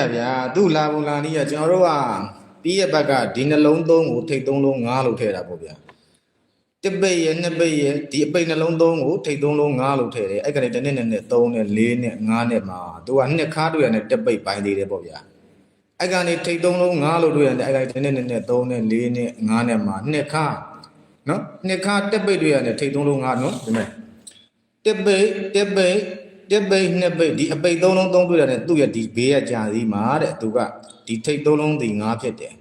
တာဗျာသူ့လာပုံလာနည်းကကျွန်တော်တို့ကပြီးရဲ့ဘက်ကဒီနှလုံးသုံးကိုထိတ်သုံးလုံးငားလို့ထည့်တာပေါ့ဗျာတစ်ပိတ်ရဲ့နှစ်ပိတ်ရဲ့ဒီအပိတ်နှလုံးသုံးကိုထိတ်သုံးလုံးငားလို့ထည့်တယ်အဲ့ကနေတစ်နှစ်နဲ့နဲ့3နဲ့4နဲ့5နဲ့မှာသူကနှစ်ခါတွေ့ရတဲ့တစ်ပိတ်ပိုင်းသေးတယ်ပေါ့ဗျာအဲ့ကနေထိတ်သုံးလုံးငားလို့တွေ့ရတယ်အဲ့ကနေတစ်နှစ်နဲ့နဲ့3နဲ့4နဲ့5နဲ့မှာနှစ်ခါနော်နှစ်ခါတစ်ပိတ်တွေ့ရတဲ့ထိတ်သုံးလုံးငားနော်ဒီမဲ့တစ်ပိတ်တစ်ပိတ် တစ်ပိတ်နှစ်ပိတ်ဒီအပိတ်သုံးလုံးသုံးတွေ့တာနဲ့သူ့ရဲ့ဒီဘေးကကြာစီမှာတဲ့သူကဒီထိတ်သုံးလုံးဒီငါးဖြစ်တယ်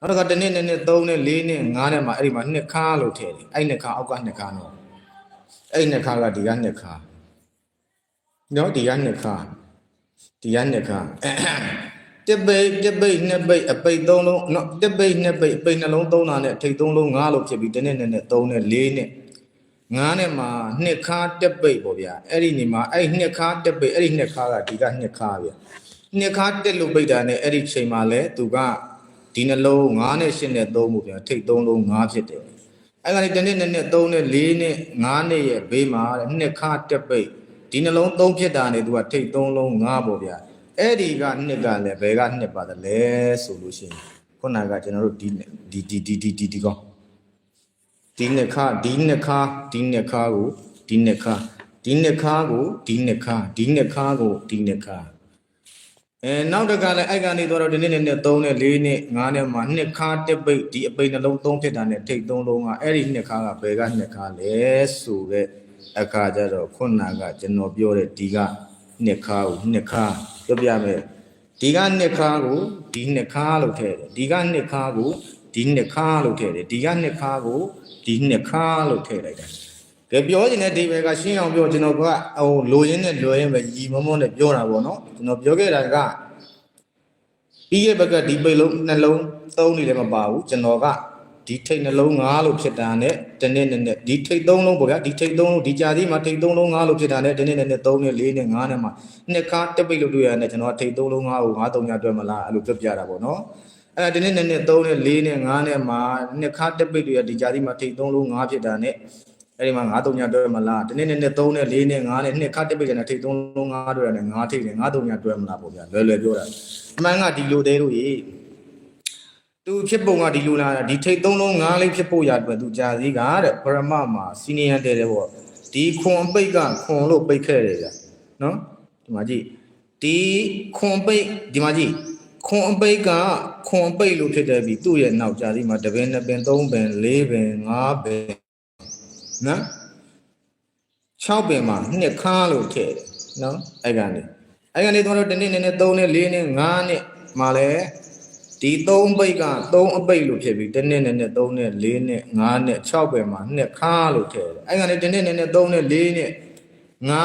နောက်တစ်ခါတစ်နှစ်နှစ်နှစ်သုံးနှစ်လေးနှစ်ငါးနဲ့မှာအဲ့ဒီမှာနှစ်ခါလို့ထည့်တယ်အဲ့နှစ်ခါအောက်ကနှစ်ခါနော်အဲ့နှစ်ခါကဒီကနှစ်ခါနော်ဒီကနှစ်ခါဒီကနှစ်ခါတစ်ပိတ်တစ်ပိတ်နှစ်ပိတ်အပိတ်သုံးလုံးနော်တစ်ပိတ်နှစ်ပိတ်အပိတ်နှလုံးသုံးတာနဲ့ထိတ်သုံးလုံးငါးလို့ဖြစ်ပြီးတစ်နှစ်နှစ်နှစ်သုံးနှစ်လေးနှစ် ငားနဲ့မှာနှစ်ခါတက်ပိတ်ပေါ့ဗျာအဲ့ဒီနေမှာအဲ့နှစ်ခါတက်ပိတ်အဲ့ဒီနှစ်ခါကဒီကနှစ်ခါဗျာနှစ်ခါတက်လို့ပိတ်တာနဲ့အဲ့ဒီချိန်မှာလဲသူကဒီနှလုံး9နဲ့10နဲ့3ပေါ့ဗျာထိတ်3လုံး9ဖြစ်တယ်အဲ့ကနေတစ်နှစ်နှစ်နှစ်3နဲ့4နဲ့5နဲ့ရဲ့ဘေးမှာတဲ့နှစ်ခါတက်ပိတ်ဒီနှလုံး3ဖြစ်တာနဲ့သူကထိတ်3လုံး9ပေါ့ဗျာအဲ့ဒီကနှစ်ကလည်းဘယ်ကနှစ်ပါတယ်လဲဆိုလို့ရှိရင်ခုနကကျွန်တော်တို့ဒီဒီဒီဒီဒီဒီကော ဒီနှစ်ခါဒီနှစ်ခါဒီနှစ်ခါကိုဒီနှစ်ခါဒီနှစ်ခါကိုဒီနှစ်ခါဒီနှစ်ခါကိုဒီနှစ်ခါအဲနောက်တကလည်းအဲ့ကနေတော့ဒီနေ့နဲ့နဲ့3နဲ့4နဲ့5နဲ့မှာနှစ်ခါတစ်ပိတ်ဒီအပိတ်နှလုံး3ဖြစ်တာနဲ့ထိတ်3လုံးကအဲ့ဒီနှစ်ခါကဘယ်ကနှစ်ခါလဲဆိုတဲ့အခါကျတော့ခုနကကျွန်တော်ပြောတဲ့ဒီကနှစ်ခါကိုနှစ်ခါပြောပြမယ်ဒီကနှစ်ခါကိုဒီနှစ်ခါလို့ထည့်တယ်ဒီကနှစ်ခါကို ဒီနှစ်ခါလို့ထည့်တယ်ဒီကနှစ်ခါကိုဒီနှစ်ခါလို့ထည့်လိုက်တာကဲပြောချင်တဲ့ဒီဘက်ကရှင်းအောင်ပြောကျွန်တော်ကဟိုလိုရင်းနဲ့လွယ်ရင်ပဲရီမမောနဲ့ပြောတာပေါ့နော်ကျွန်တော်ပြောခဲ့တာကပြီးရဲ့ဘက်ကဒီပိတ်လုံးနှလုံးသုံးနေလည်းမပါဘူးကျွန်တော်ကဒီထိတ်နှလုံး၅လို့ဖြစ်တာနဲ့တနေ့နဲ့နဲ့ဒီထိတ်သုံးလုံးပေါ့ဗျာဒီထိတ်သုံးလုံးဒီကြာစီမှာထိတ်သုံးလုံး၅လို့ဖြစ်တာနဲ့တနေ့နဲ့နဲ့3နဲ့4နဲ့5နဲ့မှာနှစ်ခါတက်ပိတ်လို့တွေ့ရတယ်ကျွန်တော်ကထိတ်သုံးလုံး၅ကို9 3ညတွဲမလားအဲ့လိုပြပြတာပေါ့နော် အဲ့ဒါဒီနေ့နဲ့နဲ့3နဲ့4နဲ့5နဲ့မှာနှစ်ခါတက်ပိတ်တွေဒီကြာဒီမှာထိတ်3လုံး5ဖြစ်တာနဲ့အဲ့ဒီမှာ9 3ညတွဲမလားဒီနေ့နဲ့နဲ့3နဲ့4နဲ့5နဲ့နှစ်ခါတက်ပိတ်ကြတဲ့ထိတ်3လုံး5တွဲတယ်5ထိတ်တယ်9 3ညတွဲမလားပေါ့ဗျာလွယ်လွယ်ပြောတာအမှန်ကဒီလိုသေးလို့ရေသူဖြစ်ပုံကဒီလိုလားဒီထိတ်3လုံး5လေးဖြစ်ဖို့ရအတွက်သူကြာစည်းကတဲ့ပရမမှာစီနီယံတဲတယ်ပေါ့ဒီခွန်ပိတ်ကခွန်လို့ပိတ်ခဲ့တယ်ဗျာနော်ဒီမှာကြည့်ဒီခွန်ပိတ်ဒီမှာကြည့် ခွန်အပိတ်ကခွန်အပိတ်လို့ဖြစ်တယ်ပြီသူ့ရဲ့နောက်ကြာဒီမှာတစ်ပင်နှစ်ပင်သုံးပင်လေးပင်ငါးပင်နော်6ပင်မှာနှစ်ခါလို့ထည့်တယ်နော်အဲ့ကနေအဲ့ကနေတော့တနေ့နဲ့နဲ့3နဲ့4နဲ့5နဲ့မှာလဲဒီ3ပိတ်က3အပိတ်လို့ဖြစ်ပြီတနေ့နဲ့နဲ့3နဲ့4နဲ့5နဲ့6ပင်မှာနှစ်ခါလို့ထည့်တယ်အဲ့ကနေတနေ့နဲ့နဲ့3နဲ့4နဲ့ ငါ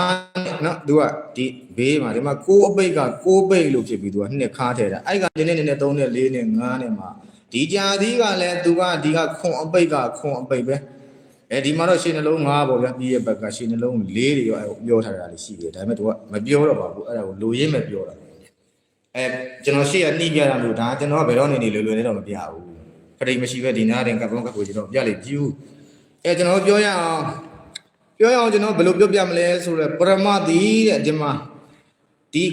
နော်သူကဒီဘေးမှာဒီမှာ6အပိတ်က6ပိတ်လို့ဖြစ်ပြီးသူကနှစ်ခါထဲတာအဲ့ကဒီနေ့နဲ့3နဲ့4နဲ့5နဲ့မှာဒီကြာသီးကလည်းသူကဒီကခွန်အပိတ်ကခွန်အပိတ်ပဲအဲဒီမှာတော့ရှင်းနှလုံး5ပေါ့ဗျာပြီးရဲ့ဘက်ကရှင်းနှလုံး4တွေရောပြောထားတာလေးရှိတယ်ဒါပေမဲ့သူကမပြောတော့ပါဘူးအဲ့ဒါကိုလိုရင်းပဲပြောတာအဲကျွန်တော်ရှေ့ကနှီးပြတာလို့ဒါကျွန်တော်ကဘယ်တော့နေနေလွယ်လွယ်လေးတော့မပြဘူးခရိတ်မရှိပဲဒီနားတင်ကပ်ကုန်းကပ်ကိုကျွန်တော်ပြလိုက်ပြူအဲကျွန်တော်ပြောရအောင် ပြောရအောင်ကျွန်တော်ဘယ်လိုပြောပြမလဲဆိုတော့ပရမတိတဲ့ဒီမှာဒီ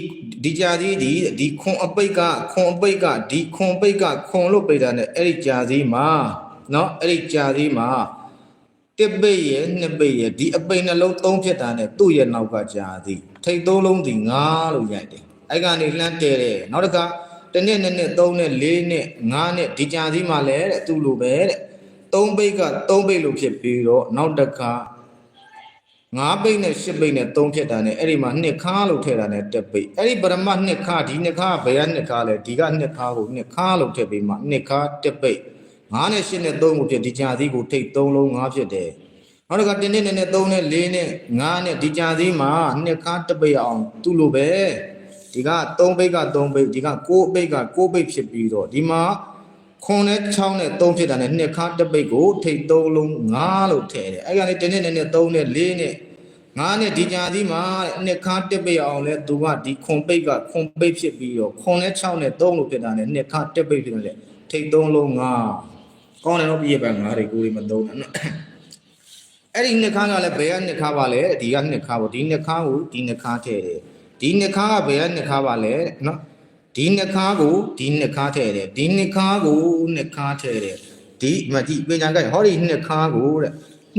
ဒီကြာစီဒီဒီခွန်အပိတ်ကခွန်အပိတ်ကဒီခွန်ပိတ်ကခွန်လို့ပိတ်တာ ਨੇ အဲ့ဒီကြာစီမှာเนาะအဲ့ဒီကြာစီမှာတစ်ပိတ်ရဲ့နှစ်ပိတ်ရဲ့ဒီအပိတ်နှလုံးသုံးဖြစ်တာ ਨੇ သူ့ရဲ့နောက်ကကြာစီထိတ်သုံးလုံးဒီငါလို့ရိုက်တယ်အဲ့ကနေလှမ်းတဲတယ်နောက်တစ်ခါတစ်နှစ်နှစ်နှစ်သုံးနှစ်လေးနှစ်ငါးနှစ်ဒီကြာစီမှာလဲတဲ့သူ့လိုပဲတဲ့သုံးပိတ်ကသုံးပိတ်လို့ဖြစ်ပြီးတော့နောက်တစ်ခါ ငါးပိတ်နဲ့ရှစ်ပိတ်နဲ့သုံးဖြစ်တာနဲ့အဲ့ဒီမှာနှစ်ခါလို့ထည့်တာနဲ့တက်ပိတ်အဲ့ဒီပရမတ်နှစ်ခါဒီနှစ်ခါဘယ်ကနှစ်ခါလဲဒီကနှစ်ခါကိုနှစ်ခါလို့ထည့်ပြီးမှနှစ်ခါတက်ပိတ်ငါးနဲ့ရှစ်နဲ့သုံးကိုဖြစ်ဒီကြာသီးကိုထိတ်သုံးလုံးငါးဖြစ်တယ်နောက်တစ်ခါတင်းတင်းနဲ့နဲ့သုံးနဲ့လေးနဲ့ငါးနဲ့ဒီကြာသီးမှာနှစ်ခါတက်ပိတ်အောင်သူ့လိုပဲဒီကသုံးပိတ်ကသုံးပိတ်ဒီကကိုးပိတ်ကကိုးပိတ်ဖြစ်ပြီးတော့ဒီမှာ ခွန်နဲ့6နဲ့3ဖြစ်တာနဲ့နှစ်ခါတစ်ပိတ်ကိုထိတ်3လုံး5လို့ထည့်တယ်အဲ့ကနေတင်းတင်းနဲ့နဲ့3နဲ့4နဲ့ငါးနဲ့ဒီကြာသီးမှာနှစ်ခါတစ်ပိတ်အောင်လဲသူကဒီခွန်ပိတ်ကခွန်ပိတ်ဖြစ်ပြီးတော့ခွန်နဲ့6နဲ့3လို့ဖြစ်တာနဲ့နှစ်ခါတစ်ပိတ်ဖြစ်တယ်လေထိတ်3လုံး5ကောင်းတယ်တော့ပြည့်ပဲငါးတွေကိုယ်တွေမသုံးနဲ့အဲ့ဒီနှစ်ခါကလည်းဘယ်ကနှစ်ခါပါလဲဒီကနှစ်ခါပေါ့ဒီနှစ်ခါကိုဒီနှစ်ခါထည့်တယ်ဒီနှစ်ခါကဘယ်ကနှစ်ခါပါလဲတဲ့နော် ဒီနှစ်ခါကိုဒီနှစ်ခါထည့်တယ်ဒီနှစ်ခါကိုနှစ်ခါထည့်တယ်ဒီမကြည့်ပညာကဟောဒီနှစ်ခါကိုတဲ့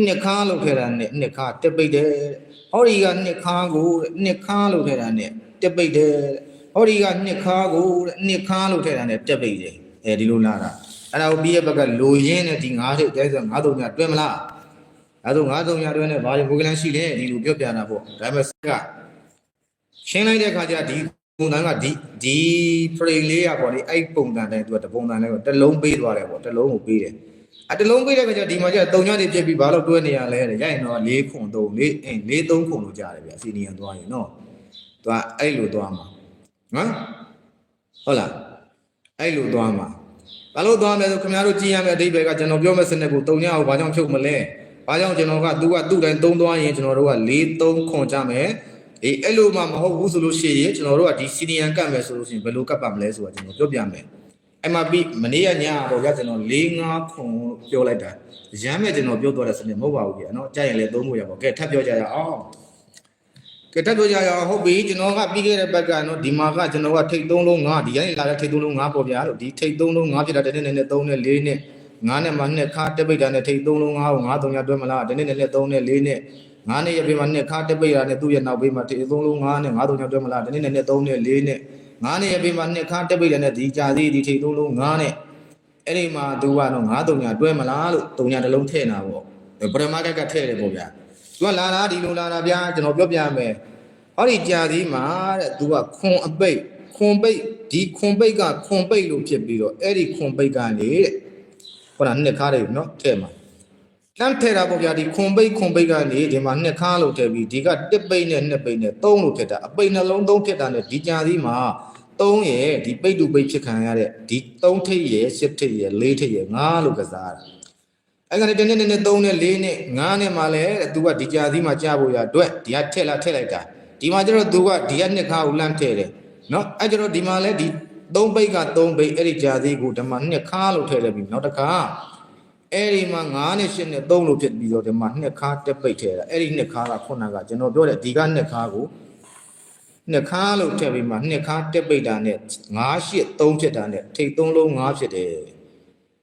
နှစ်ခါလို့ထည့်တာနဲ့နှစ်ခါတက်ပိတ်တယ်တဲ့ဟောဒီကနှစ်ခါကိုတဲ့နှစ်ခါလို့ထည့်တာနဲ့တက်ပိတ်တယ်တဲ့ဟောဒီကနှစ်ခါကိုတဲ့နှစ်ခါလို့ထည့်တာနဲ့တက်ပိတ်တယ်အဲဒီလိုလာတာအဲ့ဒါကိုပြီးရဲ့ဘက်ကလိုရင်းနဲ့ဒီငါးထိပ်တဲဆိုငါးတုံညာတွဲမလားအဲဒါငါးတုံညာတွဲနဲ့ဘာလို့ဘုကလန်ရှိလဲဒီလိုပြောပြတာပေါ့ဒါပေမဲ့ကရှင်းလိုက်တဲ့အခါကျဒီ ပုံစံကဒီဒီ frame လေးอ่ะပေါ့လေအဲ့ပုံစံတိုင်းသူကတပုံစံလေးကိုတစ်လုံးပေးသွားတယ်ပေါ့တစ်လုံးကိုပေးတယ်အတစ်လုံးပေးတဲ့အခါကျဒီမှာကျတုံညတွေပြစ်ပြီးဘာလို့တွဲနေရလဲတဲ့ရိုက်ရင်တော့၄ခွန်3 4အင်း၄3ခွန်လို့ကြားတယ်ဗျအစီနီယံသွားရင်နော်သူကအဲ့လိုသွားမှာနော်ဟုတ်လားအဲ့လိုသွားမှာဘာလို့သွားမလဲဆိုခင်ဗျားတို့ကြည့်ရမယ့်အဓိပ္ပာယ်ကကျွန်တော်ပြောမယ့်စနစ်ကိုတုံညကိုဘာကြောင့်ဖြုတ်မလဲဘာကြောင့်ကျွန်တော်ကသူကသူ့တိုင်းသုံးသွားရင်ကျွန်တော်တို့က၄3ခွန်ကြမယ် အေးအဲ့လိုမှမဟုတ်ဘူးဆိုလို့ရှိရင်ကျွန်တော်တို့ကဒီစီနီယံကတ်မယ်ဆိုလို့ရှိရင်ဘယ်လိုကတ်ပါမလဲဆိုတာကျွန်တော်ပြောပြမယ်အဲ့မှာပြီးမနေ့ကညတော့ကြာကျွန်တော်၄၅ခွန်ပြောလိုက်တာရမ်းမဲ့ကျွန်တော်ပြောသွားတဲ့စနစ်မဟုတ်ပါဘူးကြာနော်ကြာရင်လည်းသုံးဖို့ရပါကဲထပ်ပြောကြရအောင်ကဲထပ်ပြောကြရအောင်ဟုတ်ပြီကျွန်တော်ကပြီးခဲ့တဲ့ဘက်ကနော်ဒီမှာကကျွန်တော်ကထိတ်သုံးလုံး၅ဒီကနေလာတဲ့ထိတ်သုံးလုံး၅ပေါ့ဗျာလို့ဒီထိတ်သုံးလုံး၅ဖြစ်တာတစ်နေ့နဲ့၃နဲ့၄နဲ့၅နဲ့မှနှစ်ခါတက်ပိတ်တာနဲ့ထိတ်သုံးလုံး၅ကို၅၃ညတွဲမလားတစ်နေ့နဲ့၃နဲ့၄နဲ့ ငါးနဲ့ရပေးမှာနှစ်ခါတက်ပိတ်ရတဲ့သူ့ရဲ့နောက်ပေးမှာဒီသုံးလုံးငါးနဲ့ငါးသုံးချောင်းတွဲမလားဒီနေ့နဲ့နဲ့သုံးနဲ့လေးနဲ့ငါးနဲ့ရပေးမှာနှစ်ခါတက်ပိတ်ရတဲ့ဒီကြာသေးဒီထိသုံးလုံးငါးနဲ့အဲ့ဒီမှာသူကတော့ငါးသုံးညာတွဲမလားလို့သုံးညာတစ်လုံးထည့်နေတာပေါ့ပရမတ်ကထည့်တယ်ပေါ့ဗျာသူကလာလာဒီလိုလာလာဗျာကျွန်တော်ပြောပြမယ်ဟောဒီကြာသေးမှာတဲ့သူကခွန်အပိတ်ခွန်ပိတ်ဒီခွန်ပိတ်ကခွန်ပိတ်လို့ဖြစ်ပြီးတော့အဲ့ဒီခွန်ပိတ်ကနေတဲ့ဟောတာနှစ်ခါလေးနော်ထည့်မှာ လမ်းထဲတာပေါ့ဗျာဒီခွန်ပိတ်ခွန်ပိတ်ကနေဒီမှာနှစ်ခါလို့ထည့်ပြီးဒီကတစ်ပိတ်နဲ့နှစ်ပိတ်နဲ့သုံးလို့ထည့်တာအပိတ်နှလုံးသုံးဖြစ်တာနဲ့ဒီကြာသီးမှာသုံးရဲ့ဒီပိတ်တူပိတ်ဖြစ်ခံရတဲ့ဒီသုံးထိပ်ရဲ့ရှစ်ထိပ်ရဲ့လေးထိပ်ရဲ့ငါးလို့ကစားတာအဲ့ကနေတစ်နေ့နဲ့သုံးနဲ့လေးနဲ့ငါးနဲ့မှလည်းတဲ့ तू ကဒီကြာသီးမှာကြားဖို့ရအတွက်ဒီကထည့်လာထည့်လိုက်တာဒီမှာကျတော့ तू ကဒီကနှစ်ခါကိုလမ်းထည့်တယ်နော်အဲ့ကျတော့ဒီမှာလည်းဒီသုံးပိတ်ကသုံးပိတ်အဲ့ဒီကြာသီးကိုဒီမှာနှစ်ခါလို့ထည့်လိုက်ပြီးနောက်တစ်ခါ အဲ့ဒီမှာ9နဲ့8နဲ့3လို့ဖြစ်ပြီးတော့ဒီမှာနှစ်ခါတက်ပိတ်ထဲတာအဲ့ဒီနှစ်ခါကခုနကကျွန်တော်ပြောတဲ့ဒီကနှစ်ခါကိုနှစ်ခါလို့ထည့်ပြီးမှနှစ်ခါတက်ပိတ်တာနဲ့9 8 3ဖြစ်တာနဲ့ထိတ်3လုံး9ဖြစ်တယ်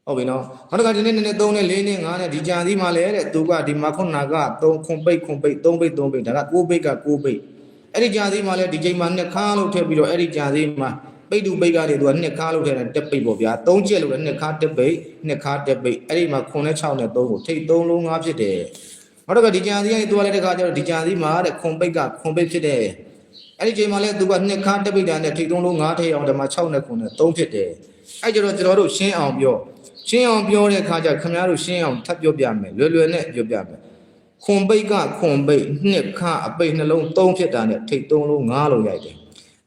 ဟုတ်ပြီနော်နောက်တစ်ခါဒီနေ့နဲ့3နဲ့4နဲ့5နဲ့ဒီကြာသီးမှာလဲတဲ့သူကဒီမှာခုနက3ခွန်ပိတ်ခွန်ပိတ်3ပိတ်3ပိတ်ဒါက9ပိတ်က9ပိတ်အဲ့ဒီကြာသီးမှာလဲဒီချိန်မှာနှစ်ခါလို့ထည့်ပြီးတော့အဲ့ဒီကြာသီးမှာ ပိတ်တူပိတ်ကနေသူကနှစ်ခါလို့ထည့်တယ်တက်ပိတ်ပေါ့ဗျာ3ကျက်လို့လည်းနှစ်ခါတက်ပိတ်နှစ်ခါတက်ပိတ်အဲ့ဒီမှာခွန်နဲ့6နဲ့3ကိုထိတ်3လုံး5ဖြစ်တယ်နောက်တစ်ခါဒီကြာသီးကနေသူကလည်းတစ်ခါကျတော့ဒီကြာသီးမှာတဲ့ခွန်ပိတ်ကခွန်ပိတ်ဖြစ်တယ်အဲ့ဒီချိန်မှာလဲသူကနှစ်ခါတက်ပိတ်တာနဲ့ထိတ်3လုံး5ထိတ်အောင်ဒီမှာ6နဲ့ခွန်နဲ့3ဖြစ်တယ်အဲ့ကျတော့ကျွန်တော်တို့ရှင်းအောင်ပြောရှင်းအောင်ပြောတဲ့အခါကျခင်ဗျားတို့ရှင်းအောင်ထပ်ပြောပြမယ်လွယ်လွယ်နဲ့ပြောပြမယ်ခွန်ပိတ်ကခွန်ပိတ်နှစ်ခါအပိတ်နှလုံး3ဖြစ်တာနဲ့ထိတ်3လုံး5လို့ရိုက်တယ်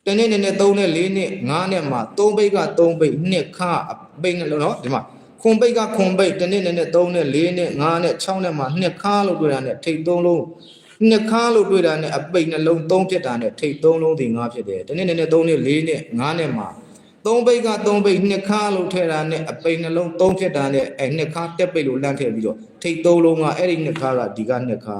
တနေ့နဲ့နဲ့3နဲ့4နဲ့5နဲ့မှာ3ပိတ်က3ပိတ်2ခါအပိတ်နဲ့လို့နော်ဒီမှာခွန်ပိတ်ကခွန်ပိတ်တနေ့နဲ့နဲ့3နဲ့4နဲ့5နဲ့6နဲ့မှာ2ခါလို့တွေ့တာနဲ့ထိတ်3လုံး2ခါလို့တွေ့တာနဲ့အပိတ်နှလုံး3ဖြစ်တာနဲ့ထိတ်3လုံးဒီ5ဖြစ်တယ်တနေ့နဲ့နဲ့3နဲ့4နဲ့5နဲ့မှာ3ပိတ်က3ပိတ်2ခါလို့ထည့်တာနဲ့အပိတ်နှလုံး3ဖြစ်တာနဲ့အဲ2ခါတက်ပိတ်လို့လန့်ထည့်ပြီးတော့ထိတ်3လုံးကအဲ့ဒီ2ခါကဒီက2ခါ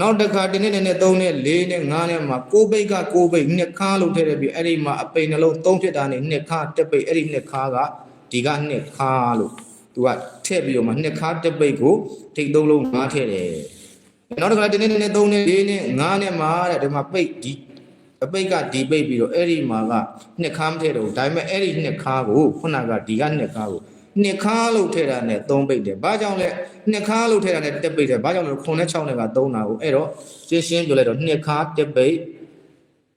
နောက်တစ်ခါတစ်နေ့နဲ့နဲ့3နဲ့4နဲ့5နဲ့မှာ6ပိတ်က6ပိတ်နှစ်ခါလို့ထည့်ရပြီအဲ့ဒီမှာအပိတ်နှလုံး3ဖြစ်တာနဲ့နှစ်ခါတစ်ပိတ်အဲ့ဒီနှစ်ခါကဒီကနှစ်ခါလို့သူကထည့်ပြီးတော့မှနှစ်ခါတစ်ပိတ်ကိုထိတ်သုံးလုံး5ထည့်တယ်နောက်တစ်ခါတစ်နေ့နဲ့3နဲ့4နဲ့5နဲ့မှာတဲ့ဒီမှာပိတ်ဒီအပိတ်ကဒီပိတ်ပြီးတော့အဲ့ဒီမှာကနှစ်ခါမထည့်တော့ဘူးဒါပေမဲ့အဲ့ဒီနှစ်ခါကိုခုနကဒီကနှစ်ခါကိုနှစ်ခါလို့ထည့်တာနဲ့3ပိတ်တယ်ဘာကြောင့်လဲ နှစ်ခါလို့ထည့်တာနဲ့တက်ပိတ်တယ်ဘာကြောင့်လဲ9နဲ့6နဲ့က3တာကိုအဲ့တော့ရှင်းရှင်းပြောလိုက်တော့နှစ်ခါတက်ပိတ်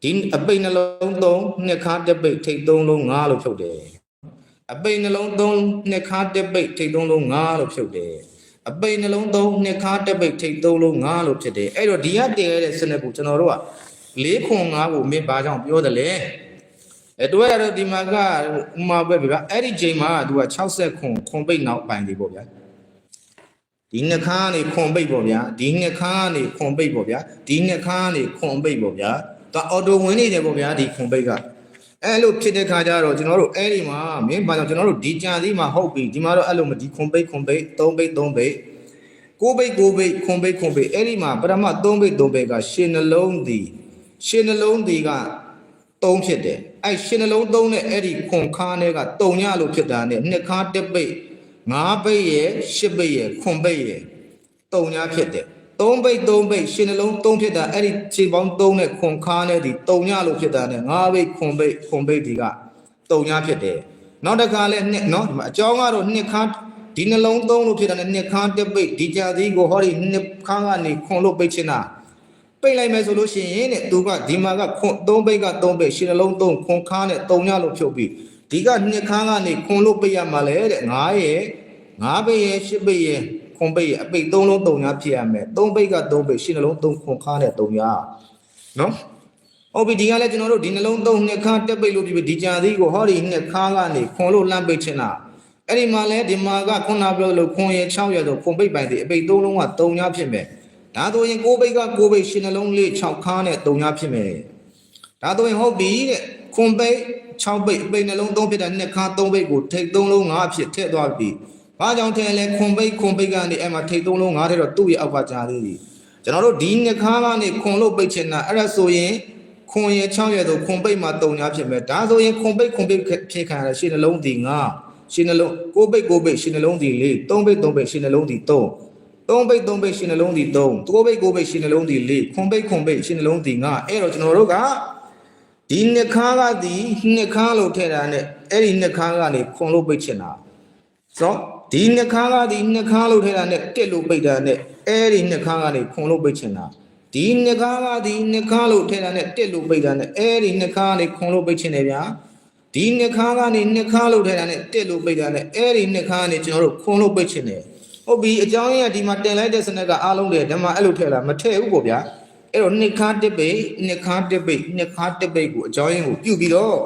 ဒီအပိတ်နှလုံး3နှစ်ခါတက်ပိတ်ထိတ်3လုံး5လို့ဖြုတ်တယ်အပိတ်နှလုံး3နှစ်ခါတက်ပိတ်ထိတ်3လုံး5လို့ဖြုတ်တယ်အပိတ်နှလုံး3နှစ်ခါတက်ပိတ်ထိတ်3လုံး5လို့ဖြစ်တယ်အဲ့တော့ဒီကတည်ရတဲ့စနစ်ကိုကျွန်တော်တို့က၄ခွန်5ကိုမင်းဘာကြောင့်ပြောတယ်လဲအဲတွေ့ရတော့ဒီမှာကဥမာပဲဗျာအဲ့ဒီချိန်မှာသူက60ခွန်ခွန်ပိတ်နောက်ပိုင်သေးပေါ့ဗျာ ဒီနှစ်ခါကနေခွန်ပိတ်ပေါ့ဗျာဒီနှစ်ခါကနေခွန်ပိတ်ပေါ့ဗျာဒီနှစ်ခါကနေခွန်ပိတ်ပေါ့ဗျာသူအော်တိုဝင်နေတယ်ပေါ့ဗျာဒီခွန်ပိတ်ကအဲ့လိုဖြစ်တဲ့ခါကျတော့ကျွန်တော်တို့အဲ့ဒီမှာမင်းဘာကြောင့်ကျွန်တော်တို့ဒီကြံစည်းမှာဟုတ်ပြီဒီမှာတော့အဲ့လိုမဒီခွန်ပိတ်ခွန်ပိတ်3ပိတ်3ပိတ်ကိုပိတ်ကိုပိတ်ခွန်ပိတ်ခွန်ပိတ်အဲ့ဒီမှာပထမ3ပိတ်3ပိတ်ကရှင်းနှလုံးသည်ရှင်းနှလုံးသည်က3ဖြစ်တယ်အဲ့ရှင်းနှလုံးသုံးတဲ့အဲ့ဒီခွန်ခါနဲ့ကတုံညလို့ဖြစ်တာနဲ့နှစ်ခါတစ်ပိတ် ငါးပိတ်ရဲ့ရှစ်ပိတ်ရဲ့ခွန်ပိတ်ရဲ့တုံညဖြစ်တယ်သုံးပိတ်သုံးပိတ်ရှင်းနှလုံးသုံးဖြစ်တာအဲ့ဒီခြေပေါင်းသုံးနဲ့ခွန်ခါနဲ့ဒီတုံညလို့ဖြစ်တာနဲ့ငါးပိတ်ခွန်ပိတ်ခွန်ပိတ်ဒီကတုံညဖြစ်တယ်နောက်တစ်ခါလဲနှစ်နော်ဒီမှာအကြောင်းကတော့နှစ်ခါဒီနှလုံးသုံးလို့ဖြစ်တာနဲ့နှစ်ခါတစ်ပိတ်ဒီကြာသီးကိုဟောဒီနှစ်ခါကနေခွန်လို့ပိတ်ချင်တာပိတ်လိုက်မယ်ဆိုလို့ရှိရင်တဲ့သူကဒီမှာကခွန်၃ပိတ်က၃ပိတ်ရှင်းနှလုံး၃ခွန်ခါနဲ့၃ညလို့ဖြုတ်ပြီး ဒီကနှစ်ခါကနေခွန်လို့ပိတ်ရမှာလေတဲ့9ရဲ့9ပိတ်ရဲ့10ပိတ်ရဲ့ခွန်ပိတ်ရဲ့အပိတ်၃လုံး၃ညဖြစ်ရမယ်၃ပိတ်က၃ပိတ်ရှင်းနှလုံး၃ခွန်ခါနဲ့၃ညနော်ဟုတ်ပြီဒီကလည်းကျွန်တော်တို့ဒီနှလုံး၃နှစ်ခါတက်ပိတ်လို့ပြပြီးဒီကြာသီးကိုဟောဒီနှစ်ခါကနေခွန်လို့လှမ်းပိတ်ချင်တာအဲ့ဒီမှာလဲဒီမှာကခုနပြောလို့ခွန်ရဲ့6ရဲ့ဆိုခွန်ပိတ်ပိုင်ဒီအပိတ်၃လုံးက၃ညဖြစ်မယ်ဒါဆိုရင်ကိုးဘိတ်ကကိုးဘိတ်ရှင်းနှလုံးလေး6ခါနဲ့3ညဖြစ်မယ်ဒါဆိုရင်ဟုတ်ပြီတဲ့ခွန်ဘိတ် 6ဘိတ်အပိတ်နှလုံး3ဖြစ်တဲ့2ခါ3ဘိတ်ကိုထိတ်3လုံး5ဖြစ်ထည့်သွားပြီဘာကြောင့်ထည့်လဲခွန်ဘိတ်ခွန်ဘိတ်ကနေအဲ့မှာထိတ်3လုံး5တဲ့တော့သူ့ရဲ့အောက်ကကြားသေးတယ်ကျွန်တော်တို့ဒီ2ခါကနေခွန်လို့ပိတ်ချင်တာအဲ့ဒါဆိုရင်ခွန်ရဲ့6ရဲ့ဆိုခွန်ဘိတ်မှာ3ညဖြစ်မယ်ဒါဆိုရင်ခွန်ဘိတ်ခွန်ဘိတ်ဖြစ်ခံရတဲ့ရှင်းနှလုံးဒီ5ရှင်းနှလုံးကိုးဘိတ်ကိုးဘိတ်ရှင်းနှလုံးဒီ4 3ဘိတ်3ဘိတ်ရှင်းနှလုံးဒီ3သုံးပိတ်သုံးပိတ်ရှင်းနှလုံးဒီ3ကိုးပိတ်ကိုးပိတ်ရှင်းနှလုံးဒီ4ခွန်ပိတ်ခွန်ပိတ်ရှင်းနှလုံးဒီ5အဲ့တော့ကျွန်တော်တို့က ဒီနှစ်ခါကဒီနှစ်ခါလို့ထည့်တာနဲ့အဲ့ဒီနှစ်ခါကနေခွန်လို့ပိတ်ချင်တာဆိုတော့ဒီနှစ်ခါကဒီနှစ်ခါလို့ထည့်တာနဲ့တက်လို့ပိတ်တာနဲ့အဲ့ဒီနှစ်ခါကနေခွန်လို့ပိတ်ချင်တာဒီနှစ်ခါကဒီနှစ်ခါလို့ထည့်တာနဲ့တက်လို့ပိတ်တာနဲ့အဲ့ဒီနှစ်ခါကနေခွန်လို့ပိတ်ချင်တယ်ဗျာဒီနှစ်ခါကနေနှစ်ခါလို့ထည့်တာနဲ့တက်လို့ပိတ်တာနဲ့အဲ့ဒီနှစ်ခါကနေကျွန်တော်တို့ခွန်လို့ပိတ်ချင်တယ်ဟုတ်ပြီအကြောင်းရင်းကဒီမှာတင်လိုက်တဲ့စနစ်ကအားလုံးတည်းဓမ္မအဲ့လိုထည့်လာမထည့်ဘူးပေါ့ဗျာ အဲ့တော့နှစ်ခါတစ်ပိတ်နှစ်ခါတစ်ပိတ်နှစ်ခါတစ်ပိတ်ကိုအကြောင်းရင်းကိုပြုတ်ပြီးတော့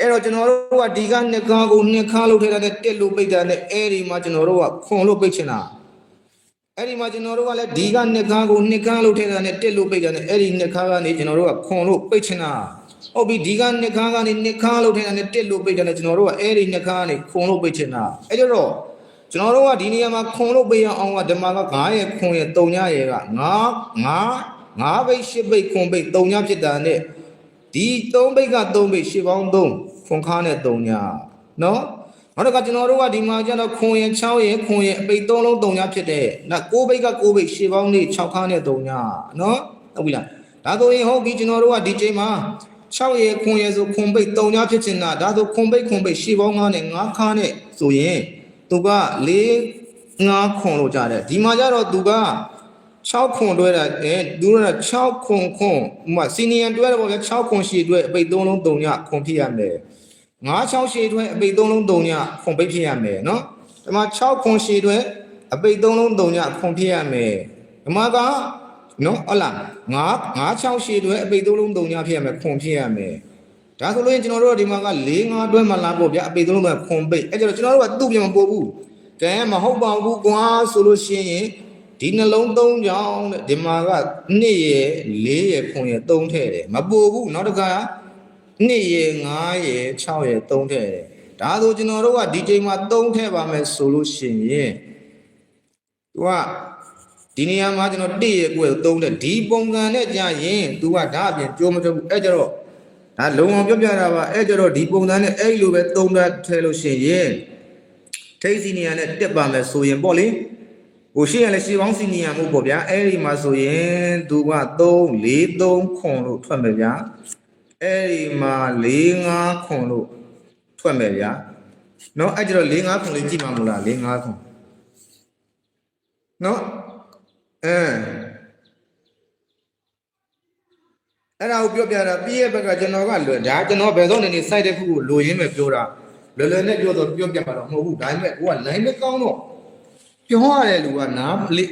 အဲ့တော့ကျွန်တော်တို့ကဒီကနှစ်ခါကိုနှစ်ခါလို့ထည့်တာနဲ့တက်လို့ပိတ်တာနဲ့အဲ့ဒီမှာကျွန်တော်တို့ကခွန်လို့ပိတ်ချင်တာအဲ့ဒီမှာကျွန်တော်တို့ကလည်းဒီကနှစ်ခါကိုနှစ်ခါလို့ထည့်တာနဲ့တက်လို့ပိတ်တာနဲ့အဲ့ဒီနှစ်ခါကနေကျွန်တော်တို့ကခွန်လို့ပိတ်ချင်တာဟုတ်ပြီဒီကနှစ်ခါကနေနှစ်ခါလို့ထည့်တာနဲ့တက်လို့ပိတ်တာနဲ့ကျွန်တော်တို့ကအဲ့ဒီနှစ်ခါကနေခွန်လို့ပိတ်ချင်တာအဲ့တော့ကျွန်တော်တို့ကဒီနေရာမှာခွန်လို့ပေးရအောင်ကဓမ္မက9ရဲ့ခွန်ရဲ့3ညရဲ့က9 9 9ဘိတ်10ဘိတ်ခွန်ဘိတ်3ညဖြစ်တာနဲ့ဒီ3ဘိတ်က3ဘိတ်10ပေါင်း3ခွန်ခါနဲ့3ညနော်နောက်တစ်ခါကျွန်တော်တို့ကဒီမှာကျတော့ခွန်ရဲ့6ရဲ့ခွန်ရဲ့အပိတ်3လုံး3ညဖြစ်တဲ့နော်9ဘိတ်က9ဘိတ်10ပေါင်းလေး6ခါနဲ့3ညနော်ဟုတ်ပြီလားဒါဆိုရင်ဟုတ်ပြီကျွန်တော်တို့ကဒီချိန်မှာ6ရဲ့ခွန်ရဲ့ဆိုခွန်ဘိတ်3ညဖြစ်ချင်တာဒါဆိုခွန်ဘိတ်ခွန်ဘိတ်10ပေါင်း9နဲ့9ခါနဲ့ဆိုရင်သူက၄ငါးခွန်လို့ကြားတယ်ဒီမှာကျတော့သူက 6ခွန်တွဲတာအဲသူက6ခွန်ခွန်ဥမာစီနီယံတွဲတယ်ပေါ့ဗျာ6ခွန်ရှည်တွဲအပိတ်3လုံး3ညခွန်ဖြစ်ရမယ်9 6ရှည်တွဲအပိတ်3လုံး3ညခွန်ပိတ်ဖြစ်ရမယ်နော်ဒီမှာ6ခွန်ရှည်တွဲအပိတ်3လုံး3ညခွန်ဖြစ်ရမယ်ဒီမှာကနော်ဟုတ်လား9 9 6ရှည်တွဲအပိတ်3လုံး3ညဖြစ်ရမယ်ခွန်ဖြစ်ရမယ်ဒါဆိုလို့ရင်ကျွန်တော်တို့ကဒီမှာက၄၅တွဲမှလာပေါ့ဗျာအပေသုံးလုံးကခွန်ပိတ်အဲကျတော့ကျွန်တော်တို့ကသူ့ပြန်မပို့ဘူးကဲမဟုတ်ပါဘူးကွာဆိုလို့ရှိရင် ဒီနှလုံးသုံးကြောင်းတဲ့ဒီမှာက2ရဲ့4ရဲ့ခွန်ရဲ့3ထည့်တယ်မပို့ဘူးနောက်တစ်ခါ2ရဲ့5ရဲ့6ရဲ့3ထည့်တယ်ဒါဆိုကျွန်တော်တို့ကဒီချိန်မှာ3ထည့်ပါမယ်ဆိုလို့ရှိရင်သူကဒီနေရာမှာကျွန်တော်1ရဲ့ကိုယ်ကို3တဲ့ဒီပုံစံနဲ့ကြာရင် तू ကဒါအပြင်ကြိုးမထုတ်ဘူးအဲကျတော့ဒါလုံအောင်ပြောပြတာပါအဲ့ကြတော့ဒီပုံစံနဲ့အဲ့လိုပဲသုံးသပ်ထဲလို့ရှိရင်ထိတ်စီနီယာနဲ့တက်ပါမယ်ဆိုရင်ပေါ့လေ ဟိုရှေ့ရလဲရှေ့ပေါင်းစီနီယာမို့ပေါ့ဗျာအဲ့ဒီမှာဆိုရင်သူက3 4 3ခွန်လို့ထွက်မယ်ဗျာအဲ့ဒီမှာ4 5ခွန်လို့ထွက်မယ်ဗျာနော်အဲ့ကြတော့4 5ခွန်လေးကြည့်မှာမလား4 5ခွန်နော်အဲအဲ့ဒါကိုပြောပြတာပြီးရဲ့ဘက်ကကျွန်တော်ကလွယ်ဒါကျွန်တော်ဘယ်ဆုံးနေနေ site တစ်ခုကိုလိုရင်းပဲပြောတာလွယ်လွယ်နဲ့ပြောတော့ပြောပြမှာတော့မဟုတ်ဘူးဒါပေမဲ့ကိုက line မကောင်းတော့ ပြောရတဲ့လူကနားလေး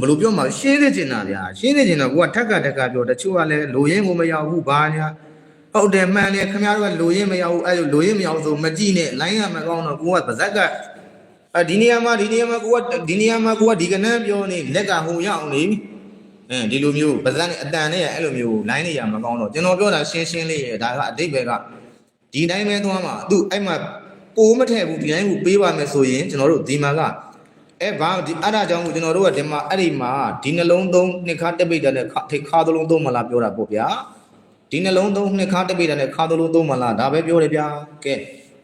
ဘယ်လိုပြောမှာလဲရှင်းနေချင်တာဗျာရှင်းနေချင်တော့ကိုကထက်ကထက်ကပြောတချို့ကလည်းလိုရင်းကိုမရောက်ဘူးဘာညာဟုတ်တယ်မှန်တယ်ခင်ဗျားတို့ကလိုရင်းမရောက်ဘူးအဲ့လိုလိုရင်းမရောက်ဆိုမကြည့်နဲ့ line ကမကောင်းတော့ကိုကပါဇက်ကအဲဒီနေရာမှာဒီနေရာမှာကိုကဒီနေရာမှာကိုကဒီကနန်းပြောနေလက်ကဟိုရောက်နေအဲဒီလိုမျိုးပါဇက်နဲ့အတန်နဲ့ရအဲ့လိုမျိုး line တွေရမကောင်းတော့ကျွန်တော်ပြောတာရှင်းရှင်းလေးရဒါကအတိတ်ပဲကဒီတိုင်းပဲသွားမှာသူအဲ့မှာပိုးမထည့်ဘူးဒီတိုင်းကိုပေးပါမယ်ဆိုရင်ကျွန်တော်တို့ဒီမှာက အဲဘာဒီအဲ့ဒါကြောင့်မို့ကျွန်တော်တို့ကဒီမှာအဲ့ဒီမှာဒီနှလုံးသုံးနှစ်ခါတက်ပိတ်တယ်နဲ့ထိတ်ခါသလုံးသုံးမလားပြောတာပေါ့ဗျာဒီနှလုံးသုံးနှစ်ခါတပိတ်တာနဲ့ခါသုံးလုံးသုံးမလားဒါပဲပြောတယ်ဗျာကဲ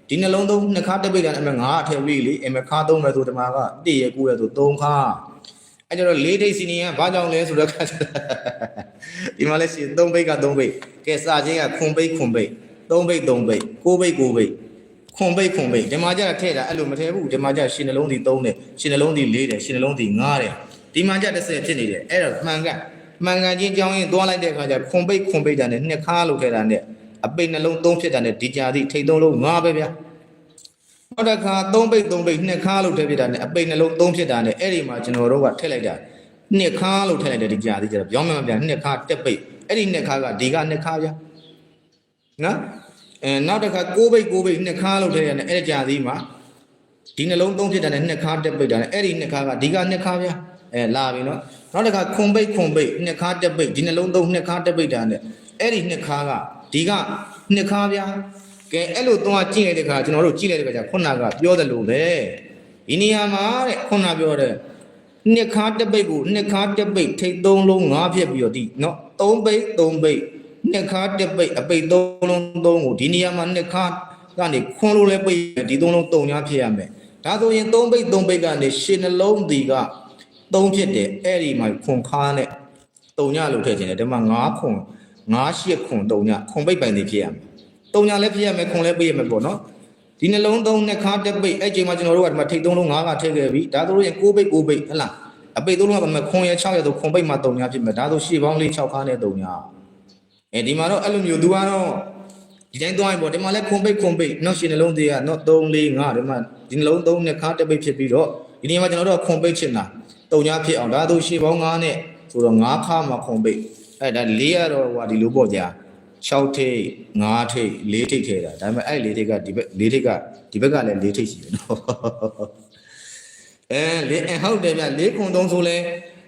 ဒီနှလုံးသုံးနှစ်ခါတပိတ်တာနဲ့အမငါအထည့်ပြီးလေအမခါသုံးမယ်ဆိုဒီမှာကတည့်ရကူရဆိုသုံးခါအဲ့ကျတော့လေးထိတ်စီနီကဘာကြောင့်လဲဆိုတော့ခါဒီမှာလဲရှိသုံးပိတ်ကသုံးပိတ်ကဲစာချင်းကခွန်ပိတ်ခွန်ပိတ်သုံးပိတ်သုံးပိတ်ကိုးပိတ်ကိုးပိတ် ခွန်ပိတ်ခွန်ပိတ်ဒီမှာကျတော့ထည့်တာအဲ့လိုမထည့်ဘူးဒီမှာကျရှင်နှလုံးစီသုံးတယ်ရှင်နှလုံးစီလေးတယ်ရှင်နှလုံးစီငားတယ်ဒီမှာကျ30ဖြစ်နေတယ်အဲ့တော့မှန်ကန်မှန်ကန်ချင်းကြောင်းရင်သွားလိုက်တဲ့အခါကျခွန်ပိတ်ခွန်ပိတ်တာနဲ့နှစ်ခါလို့ထည့်တာနဲ့အပိတ်နှလုံးသုံးဖြစ်တာနဲ့ဒီကြာသည့်ထိတ်သုံးလုံးငားပဲဗျာနောက်တစ်ခါ3ပိတ်3ပိတ်နှစ်ခါလို့ထည့်ပြတာနဲ့အပိတ်နှလုံး3ဖြစ်တာနဲ့အဲ့ဒီမှာကျွန်တော်တို့ကထည့်လိုက်တာနှစ်ခါလို့ထည့်လိုက်တယ်ဒီကြာသေးကြတော့ပြောင်းမှမပြန်နှစ်ခါတက်ပိတ်အဲ့ဒီနှစ်ခါကဒီကနှစ်ခါဗျာနော် အဲနောက်တစ်ခါ6ပိတ်6ပိတ်နှစ်ခါလို့ထည့်ရတယ်အဲ့ဒီကြာသေးမှာဒီနှလုံး3ဖြစ်တာနဲ့နှစ်ခါတက်ပိတ်တာနဲ့အဲ့ဒီနှစ်ခါကဒီကနှစ်ခါဗျာအဲလာပြီနော်နောက်တစ်ခါခွန်ပိတ်ခွန်ပိတ်နှစ်ခါတက်ပိတ်ဒီနှလုံး3နှစ်ခါတက်ပိတ်တာနဲ့အဲ့ဒီနှစ်ခါကဒီကနှစ်ခါဗျာကဲအဲ့လိုသွားကြည့်လိုက်တဲ့ခါကျွန်တော်တို့ကြည့်လိုက်တဲ့ခါကျခုနကပြောတယ်လို့ပဲဒီနေရာမှာတဲ့ခုနပြောတဲ့နှစ်ခါတစ်ပိတ်ကိုနှစ်ခါတစ်ပိတ်ထိတ်သုံးလုံးငါးဖြစ်ပြီးတော့ဒီနော်သုံးပိတ်သုံးပိတ် နှစ်ခါတစ်ပိတ်အပိတ်သုံးလုံးသုံးကိုဒီနေရာမှာနှစ်ခါကနေခွန်းလို့လဲပိတ်ဒီသုံးလုံးတုံညာဖြစ်ရမယ်ဒါဆိုရင်သုံးပိတ်သုံးပိတ်ကနေရှင်းနှလုံးဒီကသုံးဖြစ်တယ်အဲ့ဒီမှာခွန်ခါနဲ့တုံညာလို့ထည့်ခြင်းတယ်ဒီမှာငါးခွန်ငါးရှစ်ခွန်တုံညာခွန်ပိတ်ပိုင်နေဖြစ်ရမယ်တုံညာလည်းဖြစ်ရမယ်ခွန်လည်းပေးရမယ်ပေါ့နော်ဒီနှလုံးသုံးနှစ်ခါတက်ပိတ်အဲ့ချိန်မှာကျွန်တော်တို့ကဒီမှာထိတ်သုံးလုံးငါးကထည့်ခဲ့ပြီဒါဆိုရင်6ပိတ်6ပိတ်ဟဟလားအပိတ်သုံးလုံးကမှခွန်ရ6ရဆိုခွန်ပိတ်မှာတုံညာဖြစ်မယ်ဒါဆိုရှေ့ပေါင်းလေး6ခါနဲ့တုံညာ အဲဒီမှာတော့အဲ့လိုမျိုးသူကတော့ဒီတိုင်းသွားရင်ပေါ့ဒီမှာလည်းခွန်ပိတ်ခွန်ပိတ်နောက်ရှင်နှလုံးသေးကနော်3 4 5ဒီမှာဒီနှလုံးသုံးနှစ်ခါတက်ပိတ်ဖြစ်ပြီးတော့ဒီနေရာမှာကျွန်တော်တို့ကခွန်ပိတ်ချင်တာတုံညာဖြစ်အောင်ဒါဆိုရှေ့ပေါင်း9နဲ့ဆိုတော့9ခါမှာခွန်ပိတ်အဲ့ဒါ၄ရတော့ဟိုဒီလိုပေါ့ကြာ6ထိပ်5ထိပ်4ထိပ်ထဲတာဒါပေမဲ့အဲ့4ထိပ်ကဒီဘက်4ထိပ်ကဒီဘက်ကလည်း4ထိပ်ရှိတယ်နော်အဲလေအဟုတ်တယ်ဗျ4ခွန်3ဆိုလဲ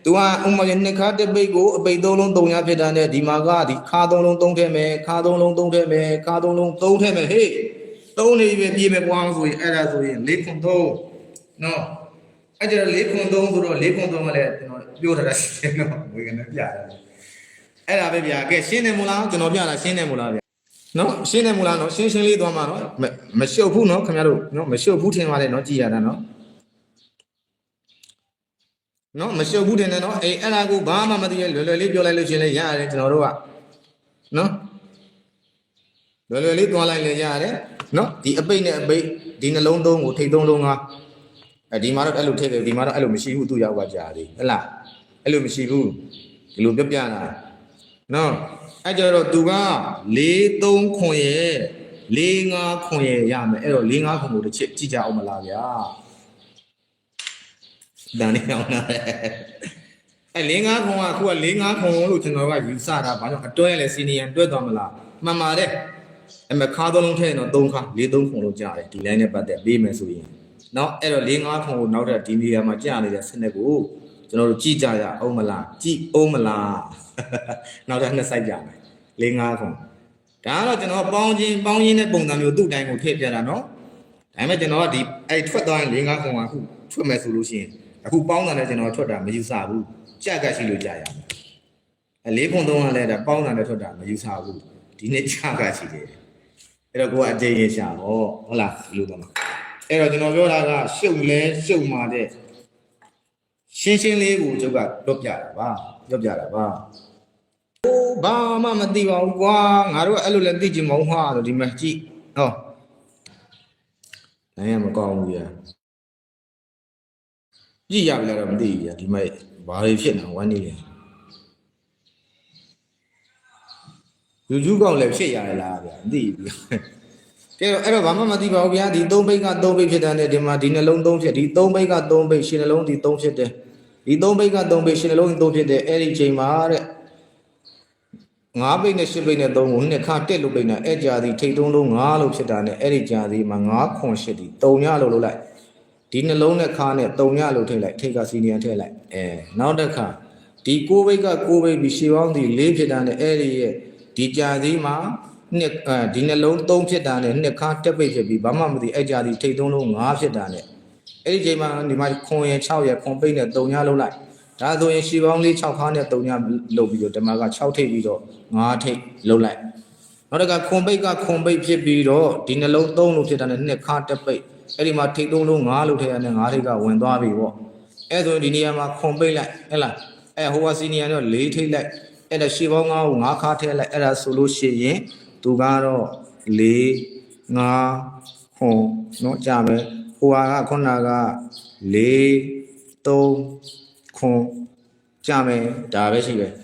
तू ကဥမာရနှစ်ခါတစ်ပိတ်ကိုအပိတ်3လုံး3ရဖြစ်တာနဲ့ဒီမှာကဒီခါ3လုံး3ထဲမယ်ခါ3လုံး3ထဲမယ်ခါ3လုံး3ထဲမယ်ဟေး3နေပြီပြေးမယ်ကွာဆိုရင်အဲ့ဒါဆိုရင်4ခွန်3နော်အဲ့ကျတော့4ခွန်3ဆိုတော့4ခွန်3ကလည်းကျွန်တော်ပြောထားတာရှိတယ်နော်ဝေကနေပြတယ်အဲ့ဒါပဲဗျာကဲရှင်းတယ်မို့လားကျွန်တော်ပြတာရှင်းတယ်မို့လားဗျာနော်ရှင်းတယ်မို့လားနော်ရှင်းရှင်းလေးသွားမှာနော်မမရှုပ်ဘူးနော်ခင်ဗျားတို့နော်မရှုပ်ဘူးထင်ပါလေနော်ကြည်ရတာနော် နော်မရှုပ်ဘူးထင်တယ်နော်အေးအဲ့ဒါကိုဘာမှမသိရလွယ်လွယ်လေးပြောလိုက်လို့ရှင်းလဲရတယ်ကျွန်တော်တို့ကနော်လွယ်လွယ်လေးသွားလိုက်လဲရတယ်နော်ဒီအပိတ်နဲ့အပိတ်ဒီနှလုံးသုံးကိုထိတ်သုံးလုံးကအဲဒီမှာတော့အဲ့လိုထည့်တယ်ဒီမှာတော့အဲ့လိုမရှိဘူးသူ့ရောက်ကကြာသေးဟဲ့လားအဲ့လိုမရှိဘူးဒီလိုပြပြလာနော်အဲ့ကြတော့သူက4 3ခွန်ရဲ့4 5ခွန်ရဲ့ရမယ်အဲ့တော့4 5ခွန်ကိုတစ်ချက်ကြည့်ကြအောင်မလားဗျာ တန်နေအောင်လာတယ်အဲ၄၅ခုကအခုက၄၅ခုလို့ကျွန်တော်ကယူဆတာဘာကြောင့်အတွဲလဲစီနီယံတွဲသွားမလားမှန်ပါတယ်အမခါတော့လုံးထဲတော့၃ခါ၄၃ခုလို့ကြားတယ်ဒီ line နဲ့ပတ်သက်ပြီးမယ်ဆိုရင်နော်အဲ့တော့၄၅ခုကိုနောက်ထပ်ဒီနေရာမှာကြားနေတဲ့စနစ်ကိုကျွန်တော်တို့ကြည့်ကြရအောင်မလားကြည့်အောင်မလားနောက်ထပ်နှစ်ဆိုင်ကြမယ်၄၅ခုဒါကတော့ကျွန်တော်ပေါင်းချင်းပေါင်းရင်းတဲ့ပုံစံမျိုးသူ့အတိုင်းကိုထည့်ပြတာနော်ဒါပေမဲ့ကျွန်တော်ကဒီအဲ့ထွက်သွားရင်၄၅ခုကအခုထွက်မယ်ဆိုလို့ရှိရင် အခုပေါင်းတာနဲ့ကျွန်တော်ထွက်တာမယူဆဘူးကြက်ကရှိလို့ကြာရမယ်အဲ၄ခုသုံးကလည်းဒါပေါင်းတာနဲ့ထွက်တာမယူဆဘူးဒီနေ့ကြက်ကရှိတယ်အဲ့တော့ကိုကအကြိမ်ရရှာတော့ဟုတ်လားဒီလိုတော့မှာအဲ့တော့ကျွန်တော်ပြောတာကရှုပ်လဲရှုပ်มาတဲ့ရှင်းရှင်းလေးကိုကျုပ်ကတော့ပြတာပါပြောပြတာပါဘာမှမသိပါဘူးကွာငါတို့ကအဲ့လိုလည်းသိချင်မဟုတ်ဟာဆိုဒီမှာကြည့်ဟောနိုင်ရမကောင်းဘူးညာ ကြည့်ရပြီလားတော့မသိဘူးညာဒီမှာဘာတွေဖြစ်နေဝမ်းနေလဲယူကျူးကောင်လည်းဖြစ်ရတယ်လားဗျာမသိဘူးကဲအဲ့တော့ဘာမှမသိပါဘူးဗျာဒီ၃ဘိတ်က၃ဘိတ်ဖြစ်တဲ့ဒီမှာဒီနှလုံး၃ဖြစ်ဒီ၃ဘိတ်က၃ဘိတ်ရှင်နှလုံးဒီ၃ဖြစ်တယ်ဒီ၃ဘိတ်က၃ဘိတ်ရှင်နှလုံးဒီ၃ဖြစ်တယ်အဲ့ဒီချိန်မှာတဲ့ငါးပိတ်နဲ့ရှစ်ပိတ်နဲ့သုံးကိုနှစ်ခါတက်လို့ပိတ်နဲ့အဲ့ကြာသည်ထိတ်သုံးလုံးငါးလို့ဖြစ်တာနဲ့အဲ့ဒီကြာသည်မှာငါးခွန်ရှစ်ဒီတုံညလို့လုပ်လိုက် ဒီနှလုံးနဲ့ခါနဲ့တုံညလို့ထိတ်လိုက်ထိတ်ကစီနီယံထည့်လိုက်အဲနောက်တစ်ခါဒီကိုးပိတ်ကကိုးပိတ်ပြီးရှေးပေါင်းဒီလေးဖြစ်တာနဲ့အဲ့ဒီရဲ့ဒီကြာသည်မှာနှစ်အဲဒီနှလုံးသုံးဖြစ်တာနဲ့နှစ်ခါတက်ပိတ်ဖြစ်ပြီးဘာမှမသိအဲ့ကြာသည်ထိတ်သုံးလုံးငါးဖြစ်တာနဲ့အဲ့ဒီချိန်မှာဒီမှာခွန်ရ6ရခွန်ပိတ်နဲ့တုံညလုပ်လိုက်ဒါဆိုရင်ရှီပေါင်းလေး6ခါနဲ့3ညလုပ်ပြီးတော့ဒီမှာက6ထိပ်ပြီးတော့9ထိပ်လုပ်လိုက်နောက်တစ်ခါခွန်ပိတ်ကခွန်ပိတ်ဖြစ်ပြီးတော့ဒီနှလုံး3လို့ဖြစ်တာနဲ့နှစ်ခါတစ်ပိတ် အဲ့ဒီမှာထိတ်တုံးလုံးငါးလုတ်ထဲရနဲ့ငါးထိတ်ကဝင်သွားပြီပေါ့အဲ့ဆိုရင်ဒီနေရာမှာခွန်ပိတ်လိုက်ဟဲ့လားအဲ့ဟိုကစီနီယာတော့လေးထိတ်လိုက်အဲ့ဒါရှေ့ပေါင်းငါးကိုငါးခါထည့်လိုက်အဲ့ဒါဆိုလို့ရှိရင်သူကတော့လေးငါးခွန်နော်ကြမယ်ဟိုကခုနကလေးသုံးခွန်ကြမယ်ဒါပဲရှိပဲ